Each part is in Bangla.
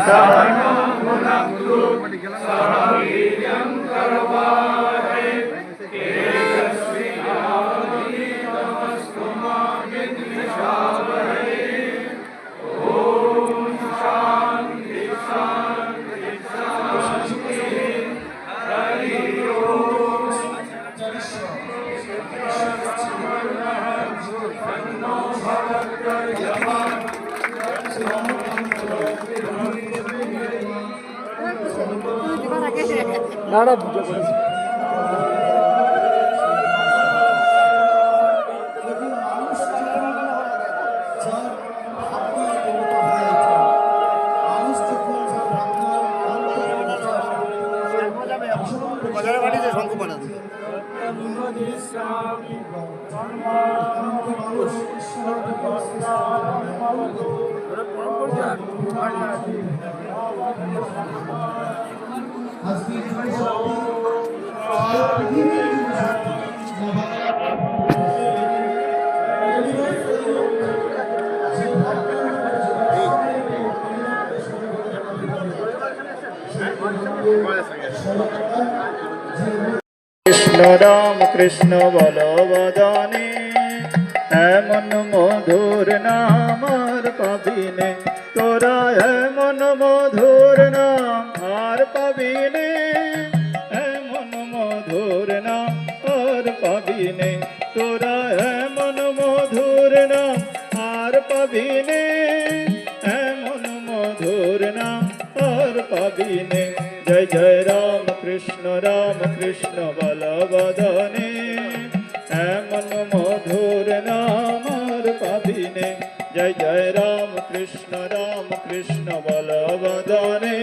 Saranam, Saranam, Saranam, নাড়া পুজো করেছে বাজারে বাড়িতে শঙ্খ পাঠাতে কৃষ্ণ রাম কৃষ্ণ বলবদনে এমন মধুর নাম আর পাবিনে। তোরা এমন মধুর নাম আর পাবিনে। এমন মধুর নাম আর পাবিনে। তোরা এমন মধুর নাম আর পাবিনে। এমন মধুর নাম আর পাবিনে। জয় জয়, রাম কৃষ্ণ রাম কৃষ্ণ বলবদনে কৃষ্ণ বলবদনে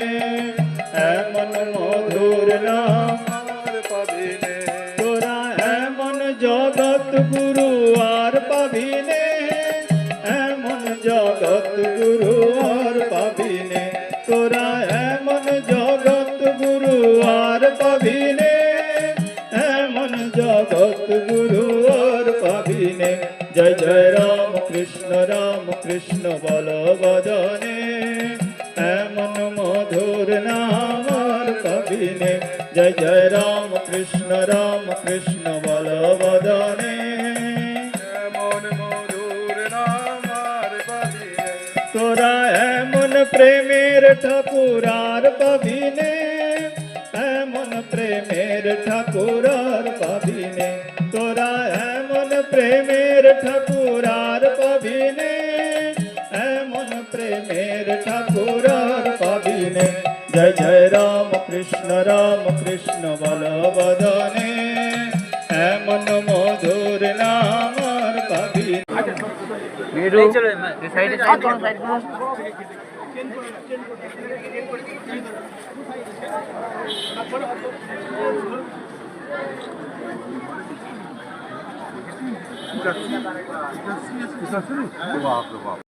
এমন মধুর নাম তোরা এমন জগৎ গুরু আর পাবিনে এমন জগৎ গুরু আর পাবিনে। তোরা এমন জগৎ গুরু আর পাবিনে এমন জগৎ গুরু আর পাবিনে। জয় জয় রাম। কৃষ্ণ রাম কৃষ্ণ বল বদনে এমন মধুর নাম আর পাবিনে জয় জয় রাম কৃষ্ণ রাম কৃষ্ণ বল বদনে এমন মধুর নাম তোরা এমন প্রেমের ঠাকুরার পাবিনে এমন প্রেমের ঠাকুরার পাবিনে এমন প্রেমের ঠাকুরার পাবিনে জয় জয় রাম কৃষ্ণ রাম কৃষ্ণ বল বদনে, এমন মধুর নাম আর পাবিনে